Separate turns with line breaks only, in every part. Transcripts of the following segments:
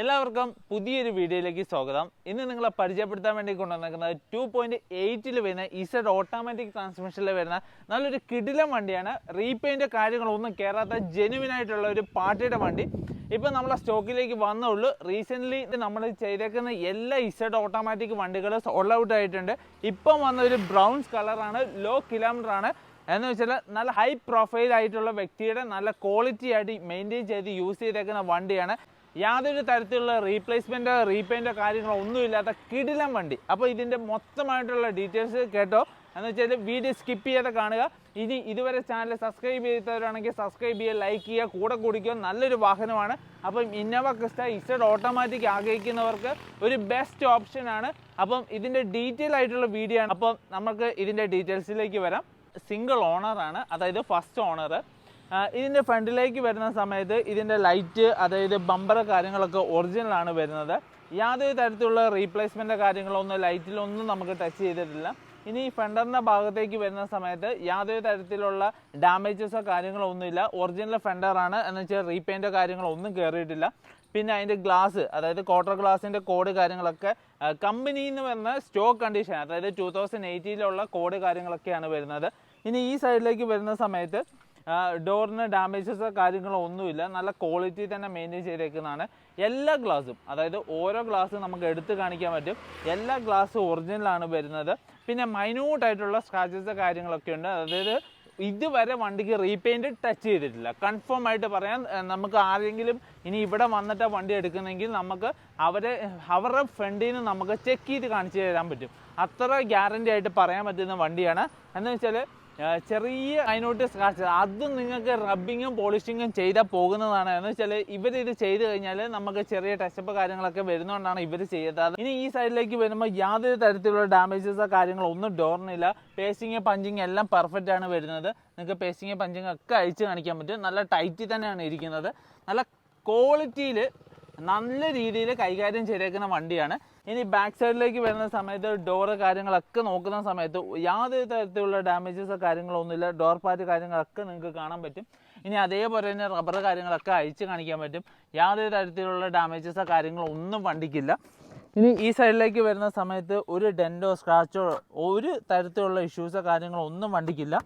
എല്ലാവർക്കും പുതിയൊരു വീഡിയോയിലേക്ക് സ്വാഗതം. ഇന്ന് നിങ്ങളെ പരിചയപ്പെടുത്താൻ വേണ്ടി കൊണ്ടുവന്നിരിക്കുന്നത് ടു പോയിന്റ് എയ്റ്റിൽ വരുന്ന ഇസഡ് ഓട്ടോമാറ്റിക് ട്രാൻസ്മിഷനിൽ വരുന്ന നല്ലൊരു കിടിലം വണ്ടിയാണ്. റീപെയിന്റ് കാര്യങ്ങളൊന്നും കയറാത്ത ജെനുവിൻ ആയിട്ടുള്ള ഒരു പാർട്ടിയുടെ വണ്ടി. ഇപ്പം നമ്മളെ സ്റ്റോക്കിലേക്ക് വന്നുള്ളൂ. റീസെന്റ്ലി നമ്മൾ ചെയ്തേക്കുന്ന എല്ലാ ഇസഡ് ഓട്ടോമാറ്റിക് വണ്ടികളും സോൾഡ് ഔട്ട് ആയിട്ടുണ്ട്. ഇപ്പം വന്ന ഒരു ബ്രൗൺസ് കളറാണ് ലോ കിലോമീറ്റർ ആണ്. എന്ന് വെച്ചാൽ നല്ല ഹൈ പ്രൊഫൈൽ ആയിട്ടുള്ള വ്യക്തിയുടെ നല്ല ക്വാളിറ്റി ആയിട്ട് മെയിന്റെയിൻ ചെയ്ത് യൂസ് ചെയ്തേക്കുന്ന വണ്ടിയാണ്. യാതൊരു തരത്തിലുള്ള റീപ്ലേസ്മെന്റോ റീപെയിന്റോ കാര്യങ്ങളോ ഒന്നുമില്ലാത്ത കിടിലം വണ്ടി. അപ്പോൾ ഇതിന്റെ മൊത്തമായിട്ടുള്ള ഡീറ്റെയിൽസ് കേട്ടോ. എന്ന് വെച്ചാൽ വീഡിയോ സ്കിപ്പ് ചെയ്യാതെ കാണുക. ഇനി ഇതുവരെ ചാനൽ സബ്സ്ക്രൈബ് ചെയ്തവരാണെങ്കിൽ സബ്സ്ക്രൈബ് ചെയ്യുക ലൈക്ക് ചെയ്യുക കൂടെ കുടിക്കുക. നല്ലൊരു വാഹനമാണ്. അപ്പം ഇന്നോവ ക്രിസ്റ്റ ഇസ്റ്റഡ് ഓട്ടോമാറ്റിക് ആഗ്രഹിക്കുന്നവർക്ക് ഒരു ബെസ്റ്റ് ഓപ്ഷനാണ് അപ്പം ഇതിന്റെ ഡീറ്റെയിൽ ആയിട്ടുള്ള വീഡിയോ ആണ്. അപ്പം നമുക്ക് ഇതിന്റെ ഡീറ്റെയിൽസിലേക്ക് വരാം. സിംഗിൾ ഓണറാണ് അതായത് ഫസ്റ്റ് ഓണർ ഇതിന്റെ ഫ്രണ്ടിലേക്ക് വരുന്ന സമയത്ത് ഇതിന്റെ ലൈറ്റ് അതായത് ബമ്പർ കാര്യങ്ങളൊക്കെ ഒറിജിനലാണ് വരുന്നത്. യാതൊരു തരത്തിലുള്ള റീപ്ലേസ്മെന്റ് കാര്യങ്ങളൊന്നും ലൈറ്റിലൊന്നും നമുക്ക് ടച്ച് ചെയ്തിട്ടില്ല. ഇനി ഈ ഫ്രണ്ടറിന്റെ ഭാഗത്തേക്ക് വരുന്ന സമയത്ത് യാതൊരു തരത്തിലുള്ള ഡാമേജസോ കാര്യങ്ങളോ ഒന്നുമില്ല ഒറിജിനൽ ഫ്രണ്ടറാണ് എന്ന് വെച്ചാൽ റീപെയിന്റോ കാര്യങ്ങളോ ഒന്നും കയറിയിട്ടില്ല പിന്നെ അതിന്റെ ഗ്ലാസ് അതായത് ക്വാർട്ടർ ഗ്ലാസിന്റെ കോഡ് കാര്യങ്ങളൊക്കെ കമ്പനിയിൽ നിന്ന് വരുന്ന സ്റ്റോക്ക് കണ്ടീഷൻ അതായത് ടൂ തൗസൻഡ് എയ്റ്റീനിലുള്ള കോഡ് കാര്യങ്ങളൊക്കെയാണ് വരുന്നത്. ഇനി ഈ സൈഡിലേക്ക് വരുന്ന സമയത്ത് ഡോറിന് ഡാമേജസോ കാര്യങ്ങളോ ഒന്നുമില്ല. നല്ല ക്വാളിറ്റി തന്നെ മെയിന്റെയിൻ ചെയ്തേക്കുന്നതാണ്. എല്ലാ ഗ്ലാസും അതായത് ഓരോ ഗ്ലാസ് നമുക്ക് എടുത്ത് കാണിക്കാൻ പറ്റും. എല്ലാ ഗ്ലാസും ഒറിജിനലാണ് വരുന്നത്. പിന്നെ മൈന്യൂട്ടായിട്ടുള്ള സ്ക്രാച്ചസ് കാര്യങ്ങളൊക്കെ ഉണ്ട്. അതായത് ഇതുവരെ വണ്ടിക്ക് റീപെയിന്റ് ടച്ച് ചെയ്തിട്ടില്ല. കൺഫേം ആയിട്ട് പറയാൻ നമുക്ക് ആരെങ്കിലും ഇനി ഇവിടെ വന്നിട്ട് വണ്ടി എടുക്കുന്നെങ്കിൽ നമുക്ക് അവരെ അവരുടെ ഫ്രണ്ടിൽ നിന്ന് നമുക്ക് ചെക്ക് ചെയ്ത് കാണിച്ചു തരാൻ പറ്റും. അത്ര ഗ്യാരണ്ടി ആയിട്ട് പറയാൻ പറ്റുന്ന വണ്ടിയാണ്. എന്ന് വെച്ചാൽ ചെറിയ അതിനോട്ട് സ്ക്രാച്ച് അതും നിങ്ങൾക്ക് റബ്ബിങ്ങും പോളിഷിങ്ങും ചെയ്താൽ പോകുന്നതാണ്. എന്ന് വെച്ചാൽ ഇവർ ഇത് ചെയ്ത് കഴിഞ്ഞാൽ നമുക്ക് ചെറിയ ടച്ചപ്പ് കാര്യങ്ങളൊക്കെ വരുന്നതുകൊണ്ടാണ് ഇവർ ചെയ്യാത്തത് ഇനി ഈ സൈഡിലേക്ക് വരുമ്പോൾ യാതൊരു തരത്തിലുള്ള ഡാമേജസോ കാര്യങ്ങളോ ഒന്നും ഡോറിനില്ല പേസിങ് പഞ്ചിങ് എല്ലാം പെർഫെക്റ്റ് ആണ് വരുന്നത്. നിങ്ങൾക്ക് പേസിങ് പഞ്ചിങ് ഒക്കെ അഴിച്ച് കാണിക്കാൻ പറ്റും. നല്ല ടൈറ്റ് തന്നെയാണ് ഇരിക്കുന്നത്. നല്ല ക്വാളിറ്റിയിൽ നല്ല രീതിയിൽ കൈകാര്യം ചെയ്തേക്കുന്ന വണ്ടിയാണ്. ഇനി ബാക്ക് സൈഡിലേക്ക് വരുന്ന സമയത്ത് ഡോറ് കാര്യങ്ങളൊക്കെ നോക്കുന്ന സമയത്ത് യാതൊരു തരത്തിലുള്ള ഡാമേജസ് കാര്യങ്ങളൊന്നുമില്ല. ഡോർ പാറ്റ് കാര്യങ്ങളൊക്കെ നിങ്ങൾക്ക് കാണാൻ പറ്റും. ഇനി അതേപോലെ തന്നെ റബ്ബർ കാര്യങ്ങളൊക്കെ അഴിച്ച് കാണിക്കാൻ പറ്റും. യാതൊരു തരത്തിലുള്ള ഡാമേജസോ കാര്യങ്ങളൊന്നും വണ്ടിക്കില്ല. ഇനി ഈ സൈഡിലേക്ക് വരുന്ന സമയത്ത് ഒരു ഡെന്റോ സ്ക്രാച്ചോ ഒരു തരത്തിലുള്ള ഇഷ്യൂസോ കാര്യങ്ങളോ ഒന്നും വണ്ടിക്കില്ല.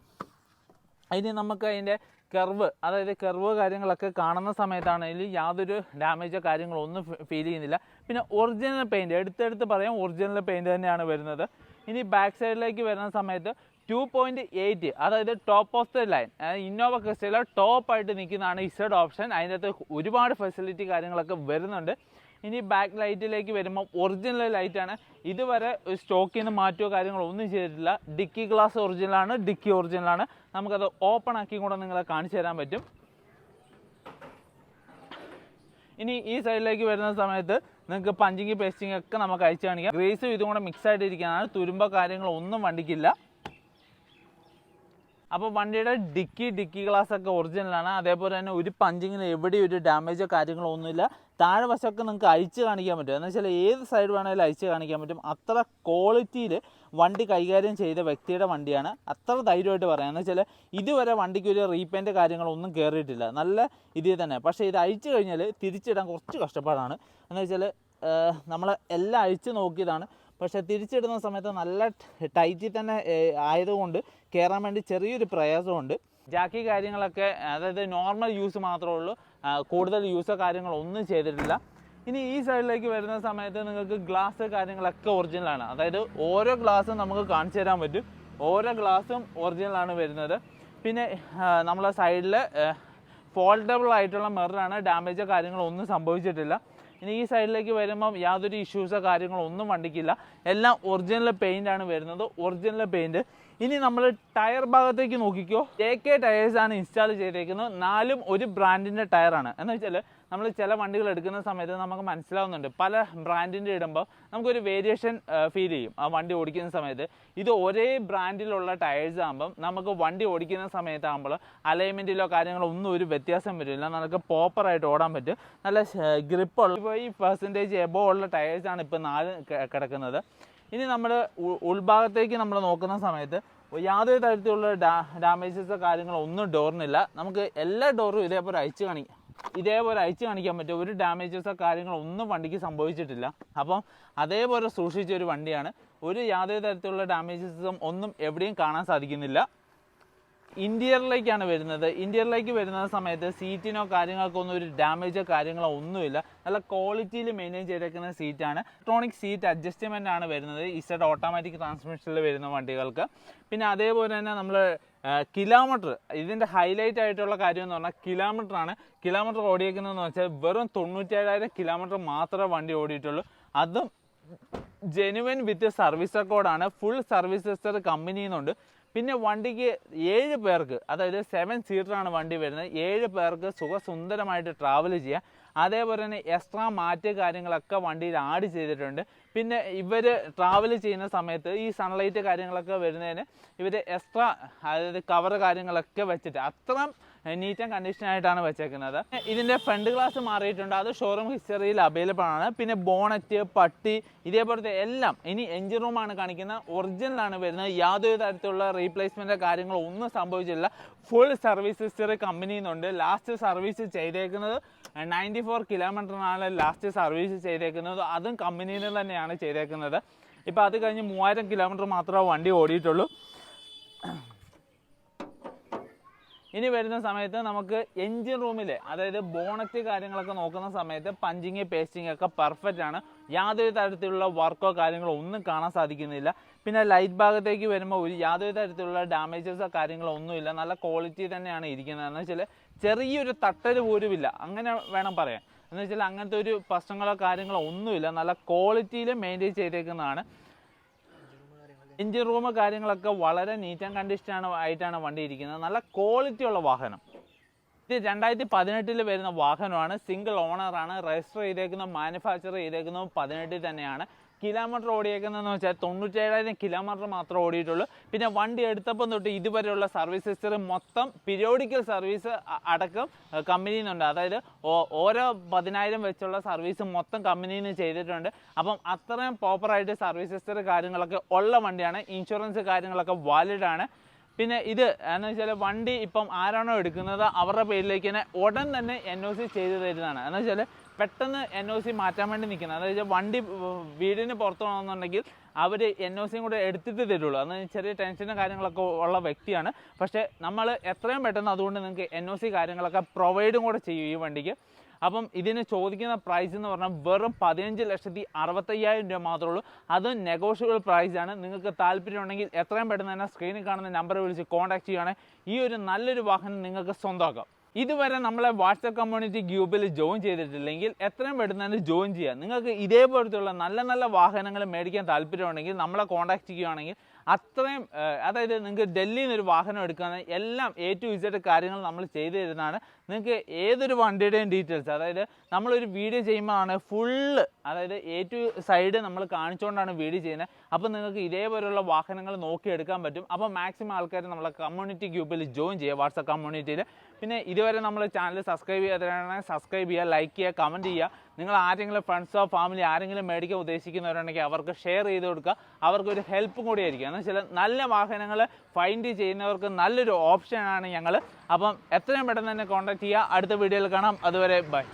ഇനി നമുക്ക് അതിന്റെ കർവ് അതായത് കർവ് കാര്യങ്ങളൊക്കെ കാണുന്ന സമയത്താണെങ്കിൽ യാതൊരു ഡാമേജോ കാര്യങ്ങളോ ഒന്നും ഫീൽ ചെയ്യുന്നില്ല. പിന്നെ ഒറിജിനൽ പെയിന്റ് എടുത്തെടുത്ത് പറയാം ഒറിജിനൽ പെയിന്റ് തന്നെയാണ് വരുന്നത്. ഇനി ബാക്ക് സൈഡിലേക്ക് വരുന്ന സമയത്ത് ടു പോയിന്റ് എയ്റ്റ് അതായത് top of the line Innova ക്രിസ്റ്റയിലെ ടോപ്പായിട്ട് നിൽക്കുന്നതാണ് ഇസഡ് ഓപ്ഷൻ അതിന്റെ അകത്ത് ഒരുപാട് ഫെസിലിറ്റി കാര്യങ്ങളൊക്കെ വരുന്നുണ്ട്. ഇനി ബാക്ക് ലൈറ്റിലേക്ക് വരുമ്പോൾ ഒറിജിനൽ ലൈറ്റാണ് ഇതുവരെ സ്റ്റോക്കിൽ നിന്ന് മാറ്റുകയോ കാര്യങ്ങളോ ഒന്നും ചെയ്തിട്ടില്ല. ഡിക്കി ഗ്ലാസ് ഒറിജിനലാണ് ഡിക്കി ഒറിജിനലാണ് നമുക്കത് ഓപ്പൺ ആക്കി കൂടെ നിങ്ങളെ കാണിച്ചു തരാൻ പറ്റും. ഇനി ഈ സൈഡിലേക്ക് വരുന്ന സമയത്ത് നിങ്ങൾക്ക് പഞ്ചിങ് പേസ്റ്റിംഗ് ഒക്കെ നമുക്ക് അയച്ചു കാണിക്കാം. ഗ്രേസും ഇതും കൂടെ മിക്സ് ആയിട്ടിരിക്കുന്നതാണ്. തുരുമ്പോ കാര്യങ്ങളോ ഒന്നും വണ്ടിക്കില്ല. അപ്പോൾ വണ്ടിയുടെ ഡിക്കി ഡിക്കി ഗ്ലാസ് ഒക്കെ ഒറിജിനലാണ് അതേപോലെ തന്നെ ഒരു പഞ്ചിങ്ങിന് എവിടെയും ഒരു ഡാമേജോ കാര്യങ്ങളോ ഒന്നുമില്ല. താഴെ വശമൊക്കെ നിങ്ങൾക്ക് അഴിച്ച് കാണിക്കാൻ പറ്റും. എന്ന് വെച്ചാൽ ഏത് സൈഡ് വേണമെങ്കിലും അഴിച്ച് കാണിക്കാൻ പറ്റും. അത്ര ക്വാളിറ്റിയിൽ വണ്ടി കൈകാര്യം ചെയ്ത വ്യക്തിയുടെ വണ്ടിയാണ്. അത്ര ധൈര്യമായിട്ട് പറയാം. എന്ന് വെച്ചാൽ ഇതുവരെ വണ്ടിക്ക് ഒരു റീപെയിന്റ് കാര്യങ്ങളൊന്നും കയറിയിട്ടില്ല നല്ല ഇതിൽ തന്നെ. പക്ഷേ ഇത് അഴിച്ച് കഴിഞ്ഞാൽ തിരിച്ചിടാൻ കുറച്ച് കഷ്ടപ്പാടാണ്. എന്ന് വെച്ചാൽ നമ്മൾ എല്ലാം അഴിച്ച് നോക്കിയതാണ്. പക്ഷേ തിരിച്ചിടുന്ന സമയത്ത് നല്ല ടൈറ്റിൽ തന്നെ ആയതുകൊണ്ട് കയറാൻ വേണ്ടി ചെറിയൊരു പ്രയാസമുണ്ട്. ജാക്കി കാര്യങ്ങളൊക്കെ അതായത് നോർമൽ യൂസ് മാത്രമേ ഉള്ളൂ. കൂടുതൽ യൂസോ കാര്യങ്ങളോ ഒന്നും ചെയ്തിട്ടില്ല. ഇനി ഈ സൈഡിലേക്ക് വരുന്ന സമയത്ത് നിങ്ങൾക്ക് ഗ്ലാസ് കാര്യങ്ങളൊക്കെ ഒറിജിനലാണ് അതായത് ഓരോ ഗ്ലാസ്സും നമുക്ക് കാണിച്ചു തരാൻ പറ്റും. ഓരോ ഗ്ലാസ്സും ഒറിജിനലാണ് വരുന്നത്. പിന്നെ നമ്മളെ സൈഡിൽ ഫോൾഡബിൾ ആയിട്ടുള്ള മിററാണ് ഡാമേജോ കാര്യങ്ങളോ ഒന്നും സംഭവിച്ചിട്ടില്ല. ഇനി ഈ സൈഡിലേക്ക് വരുമ്പം യാതൊരു ഇഷ്യൂസോ കാര്യങ്ങളോ ഒന്നും വണ്ടിക്കില്ല. എല്ലാം ഒറിജിനൽ പെയിന്റ് ആണ് വരുന്നത്. ഒറിജിനൽ പെയിന്റ് ഇനി നമ്മൾ ടയർ ഭാഗത്തേക്ക് നോക്കിക്കോ. എ കെ ആണ് ഇൻസ്റ്റാൾ ചെയ്തേക്കുന്നത്. നാലും ഒരു ബ്രാൻഡിന്റെ ടയറാണ് എന്ന് വെച്ചാൽ നമ്മൾ ചില വണ്ടികൾ എടുക്കുന്ന സമയത്ത് നമുക്ക് മനസ്സിലാവുന്നുണ്ട്. പല ബ്രാൻഡിന്റെ ഇടുമ്പോൾ നമുക്കൊരു വേരിയേഷൻ ഫീൽ ചെയ്യും. ആ വണ്ടി ഓടിക്കുന്ന സമയത്ത് ഇത് ഒരേ ബ്രാൻഡിലുള്ള ടയേഴ്സ് ആകുമ്പം നമുക്ക് വണ്ടി ഓടിക്കുന്ന സമയത്താകുമ്പോൾ അലൈൻമെന്റിലോ കാര്യങ്ങളോ ഒന്നും ഒരു വ്യത്യാസം വരില്ല. നമുക്ക് പ്രോപ്പറായിട്ട് ഓടാൻ പറ്റും. നല്ല ഗ്രിപ്പുള്ള ഈ പെർസെന്റേജ് എബോ ഉള്ള ടയേഴ്സാണ് ഇപ്പോൾ നാല് കിടക്കുന്നത്. ഇനി നമ്മൾ ഉൾഭാഗത്തേക്ക് നമ്മൾ നോക്കുന്ന സമയത്ത് യാതൊരു തരത്തിലുള്ള ഡാ ഡാമേജസോ കാര്യങ്ങളോ ഒന്നും ഡോറിനില്ല നമുക്ക് എല്ലാ ഡോറും ഇതേപോലെ അയച്ചു കാണിക്കാം. ഇതേപോലെ അയച്ചു കാണിക്കാൻ പറ്റും. ഒരു ഡാമേജസോ കാര്യങ്ങളോ ഒന്നും വണ്ടിക്ക് സംഭവിച്ചിട്ടില്ല. അപ്പം അതേപോലെ സൂക്ഷിച്ച ഒരു വണ്ടിയാണ്. ഒരു യാതൊരു തരത്തിലുള്ള ഡാമേജസും ഒന്നും എവിടെയും കാണാൻ സാധിക്കുന്നില്ല. ഇന്ത്യയിലേക്കാണ് വരുന്നത്. ഇന്ത്യയിലേക്ക് വരുന്ന സമയത്ത് സീറ്റിനോ കാര്യങ്ങൾക്കോ ഒന്നും ഒരു ഡാമേജോ കാര്യങ്ങളോ ഒന്നുമില്ല. നല്ല ക്വാളിറ്റിയിൽ മെയിന്റെയിൻ ചെയ്തേക്കുന്ന സീറ്റാണ് ട്രോണിക് സീറ്റ് അഡ്ജസ്റ്റ്മെന്റ് ആണ് വരുന്നത്. ഇസഡ് ഓട്ടോമാറ്റിക് ട്രാൻസ്മിഷനിൽ വരുന്ന വണ്ടികൾക്ക്. പിന്നെ അതേപോലെ തന്നെ നമ്മൾ കിലോമീറ്റർ. ഇതിന്റെ ഹൈലൈറ്റ് ആയിട്ടുള്ള കാര്യം എന്ന് പറഞ്ഞാൽ കിലോമീറ്റർ ആണ്. കിലോമീറ്റർ ഓടിയേക്കുന്നതെന്ന് വെച്ചാൽ വെറും തൊണ്ണൂറ്റേഴായിരം കിലോമീറ്റർ മാത്രമേ വണ്ടി ഓടിയിട്ടുള്ളൂ. അതും ജെനുവൻ വിത്ത് സർവീസ് റെക്കോർഡാണ് ഫുൾ സർവീസ് ഹിസ്റ്റർ കമ്പനിയിൽ നിന്നുണ്ട് പിന്നെ വണ്ടിക്ക് ഏഴ് പേർക്ക് അതായത് സെവൻ സീറ്ററാണ് വണ്ടി വരുന്നത്. ഏഴ് പേർക്ക് സുഖസുന്ദരമായിട്ട് ട്രാവൽ ചെയ്യാം. അതേപോലെ തന്നെ എക്സ്ട്രാ മാറ്റ് കാര്യങ്ങളൊക്കെ വണ്ടിയിൽ ആഡ് ചെയ്തിട്ടുണ്ട്. പിന്നെ ഇവർ ട്രാവൽ ചെയ്യുന്ന സമയത്ത് ഈ സൺലൈറ്റ് കാര്യങ്ങളൊക്കെ വരുന്നതിന് ഇവർ എക്സ്ട്രാ അതായത് കവർ കാര്യങ്ങളൊക്കെ വെച്ചിട്ട് അത്ര നീറ്റ് ആൻഡ് കണ്ടീഷൻ ആയിട്ടാണ് വെച്ചേക്കുന്നത്. ഇതിന്റെ ഫ്രണ്ട് ഗ്ലാസ് മാറിയിട്ടുണ്ട്. അത് ഷോറൂം ഹിസ്റ്ററിയിൽ അവൈലബിൾ ആണ്. പിന്നെ ബോണറ്റ് പട്ടി ഇതേപോലത്തെ എല്ലാം ഇനി എഞ്ചിൻ റൂമാണ് കാണിക്കുന്നത് ഒറിജിനലാണ് വരുന്നത്. യാതൊരു തരത്തിലുള്ള റീപ്ലേസ്മെന്റ് കാര്യങ്ങളോ ഒന്നും സംഭവിച്ചില്ല ഫുൾ സർവീസ് ഹിസ്റ്ററി കമ്പനിയിൽ നിന്നുണ്ട് ലാസ്റ്റ് സർവീസ് ചെയ്തേക്കുന്നത് നയന്റി ഫോർ കിലോമീറ്ററിനാണ് ലാസ്റ്റ് സർവീസ് ചെയ്തേക്കുന്നത്. അതും കമ്പനിയിൽ തന്നെയാണ് ചെയ്തേക്കുന്നത്. ഇപ്പോൾ അത് കഴിഞ്ഞ് മൂവായിരം കിലോമീറ്റർ മാത്രമേ വണ്ടി ഓടിയിട്ടുള്ളൂ. ഇനി വരുന്ന സമയത്ത് നമുക്ക് എൻജിൻ റൂമിലെ അതായത് ബോണറ്റ് കാര്യങ്ങളൊക്കെ നോക്കുന്ന സമയത്ത് പഞ്ചിങ് പേസ്റ്റിംഗ് ഒക്കെ പെർഫെക്റ്റ് ആണ്. യാതൊരു തരത്തിലുള്ള വർക്കോ കാര്യങ്ങളോ ഒന്നും കാണാൻ സാധിക്കുന്നില്ല. പിന്നെ ലൈറ്റ് ഭാഗത്തേക്ക് വരുമ്പോൾ ഒരു യാതൊരു തരത്തിലുള്ള ഡാമേജസോ കാര്യങ്ങളോ ഒന്നുമില്ല. നല്ല ക്വാളിറ്റി തന്നെയാണ് ഇരിക്കുന്നത്. എന്ന് വെച്ചാൽ ചെറിയൊരു തട്ടൽ പോലുമില്ല അങ്ങനെ വേണം പറയാൻ. എന്ന് വെച്ചാൽ അങ്ങനത്തെ ഒരു പ്രശ്നങ്ങളോ കാര്യങ്ങളോ ഒന്നുമില്ല. നല്ല ക്വാളിറ്റിയിൽ മെയിന്റെയിൻ ചെയ്തേക്കുന്നതാണ്. എഞ്ചിൻ റൂം കാര്യങ്ങളൊക്കെ വളരെ നീറ്റ് ആൻഡ് കണ്ടീഷൻ ആണ് ആയിട്ടാണ് വണ്ടി ഇരിക്കുന്നത്. നല്ല ക്വാളിറ്റി ഉള്ള വാഹനം. ഇത് രണ്ടായിരത്തി പതിനെട്ടിൽ വരുന്ന വാഹനമാണ്. സിംഗിൾ ഓണറാണ് രജിസ്റ്റർ ചെയ്തേക്കുന്നത് മാനുഫാക്ചർ ചെയ്തേക്കുന്നതും പതിനെട്ടിൽ തന്നെയാണ്. കിലോമീറ്റർ ഓടിയേക്കുന്നതെന്ന് വെച്ചാൽ തൊണ്ണൂറ്റേഴായിരം കിലോമീറ്റർ മാത്രമേ ഓടിയിട്ടുള്ളൂ. പിന്നെ വണ്ടി എടുത്തപ്പം തൊട്ട് ഇതുവരെയുള്ള സർവീസ് ഹിസ്റ്ററി മൊത്തം പിരിയോഡിക്കൽ സർവീസ് അടക്കം കമ്പനിയിൽ നിന്നുണ്ട് അതായത് ഓരോ പതിനായിരം വെച്ചുള്ള സർവീസ് മൊത്തം കമ്പനിയിൽ നിന്ന് ചെയ്തിട്ടുണ്ട്. അപ്പം അത്രയും പ്രോപ്പറായിട്ട് സർവീസ് ഹിസ്റ്ററി കാര്യങ്ങളൊക്കെ ഉള്ള വണ്ടിയാണ്. ഇൻഷുറൻസ് കാര്യങ്ങളൊക്കെ വാലിഡ് ആണ്. പിന്നെ ഇത് എന്ന് വെച്ചാൽ വണ്ടി ഇപ്പം ആരാണോ എടുക്കുന്നത് അവരുടെ പേരിലേക്ക് തന്നെ ഉടൻ തന്നെ എൻ ഒ സി ചെയ്ത് തരുന്നതാണ്. എന്ന് വെച്ചാൽ പെട്ടെന്ന് എൻ ഒ സി മാറ്റാൻ വേണ്ടി നിൽക്കുന്നത്. അതായത് വണ്ടി വീടിന് പുറത്ത് പോകണമെന്നുണ്ടെങ്കിൽ അവർ എൻ ഒ സിയും കൂടെ എടുത്തിട്ട് തരുള്ളൂ. അന്ന് ചെറിയ ടെൻഷനും കാര്യങ്ങളൊക്കെ ഉള്ള വ്യക്തിയാണ്. പക്ഷേ നമ്മൾ എത്രയും പെട്ടെന്ന് അതുകൊണ്ട് നിങ്ങൾക്ക് എൻ ഒ സി കാര്യങ്ങളൊക്കെ പ്രൊവൈഡും കൂടെ ചെയ്യും ഈ വണ്ടിക്ക്. അപ്പം ഇതിന് ചോദിക്കുന്ന പ്രൈസ് എന്ന് പറഞ്ഞാൽ വെറും പതിനഞ്ച് ലക്ഷത്തി അറുപത്തയ്യായിരം രൂപ മാത്രമേ ഉള്ളൂ. അതും നെഗോഷ്യബിൾ പ്രൈസാണ് നിങ്ങൾക്ക് താല്പര്യമുണ്ടെങ്കിൽ എത്രയും പെട്ടെന്ന് തന്നെ സ്ക്രീനിൽ കാണുന്ന നമ്പർ വിളിച്ച് കോൺടാക്ട് ചെയ്യുകയാണെങ്കിൽ ഈ ഒരു നല്ലൊരു വാഹനം നിങ്ങൾക്ക് സ്വന്തമാക്കാം. ഇതുവരെ നമ്മളെ വാട്സപ്പ് കമ്മ്യൂണിറ്റി ഗ്രൂപ്പിൽ ജോയിൻ ചെയ്തിട്ടില്ലെങ്കിൽ എത്രയും പെട്ടെന്ന് തന്നെ ജോയിൻ ചെയ്യുക നിങ്ങൾക്ക് ഇതേപോലത്തുള്ള നല്ല നല്ല വാഹനങ്ങൾ മേടിക്കാൻ താല്പര്യമുണ്ടെങ്കിൽ നമ്മളെ കോൺടാക്ട് ചെയ്യുകയാണെങ്കിൽ അത്രയും അതായത് നിങ്ങൾക്ക് ഡൽഹിയിൽ നിന്ന് ഒരു വാഹനം എടുക്കുകയാണെങ്കിൽ എല്ലാം എ ടു ഇസഡ് കാര്യങ്ങൾ നമ്മൾ ചെയ്തു തരുന്നതാണ്. നിങ്ങൾക്ക് ഏതൊരു വണ്ടിയുടെയും ഡീറ്റെയിൽസ് അതായത് നമ്മളൊരു വീഡിയോ ചെയ്യുമ്പോഴാണ് ഫുള്ള് അതായത് എ ടു സൈഡ് നമ്മൾ കാണിച്ചുകൊണ്ടാണ് വീഡിയോ ചെയ്യുന്നത്. അപ്പോൾ നിങ്ങൾക്ക് ഇതേപോലെയുള്ള വാഹനങ്ങൾ നോക്കിയെടുക്കാൻ പറ്റും. അപ്പോൾ മാക്സിമം ആൾക്കാർ നമ്മളെ കമ്മ്യൂണിറ്റി ഗ്രൂപ്പിൽ ജോയിൻ ചെയ്യുക വാട്സപ്പ് കമ്മ്യൂണിറ്റിയിൽ പിന്നെ ഇതുവരെ നമ്മൾ ചാനൽ സബ്സ്ക്രൈബ് ചെയ്യാത്തവരാണെങ്കിൽ സബ്സ്ക്രൈബ് ചെയ്യുക ലൈക്ക് ചെയ്യുക കമന്റ് ചെയ്യുക. നിങ്ങൾ ആരെങ്കിലും ഫ്രണ്ട്സോ ഫാമിലി ആരെങ്കിലും മേടിക്കാൻ ഉദ്ദേശിക്കുന്നവരുണ്ടെങ്കിൽ അവർക്ക് ഷെയർ ചെയ്ത് കൊടുക്കുക. അവർക്കൊരു ഹെൽപ്പും കൂടി ആയിരിക്കും. എന്ന് വെച്ചാൽ നല്ല വാഹനങ്ങൾ ഫൈൻഡ് ചെയ്യുന്നവർക്ക് നല്ലൊരു ഓപ്ഷനാണ് ഞങ്ങൾ അപ്പം എത്രയും പെട്ടെന്ന് തന്നെ കോൺടാക്ട് ചെയ്യുക. അടുത്ത വീഡിയോയിൽ കാണാം. അതുവരെ ബൈ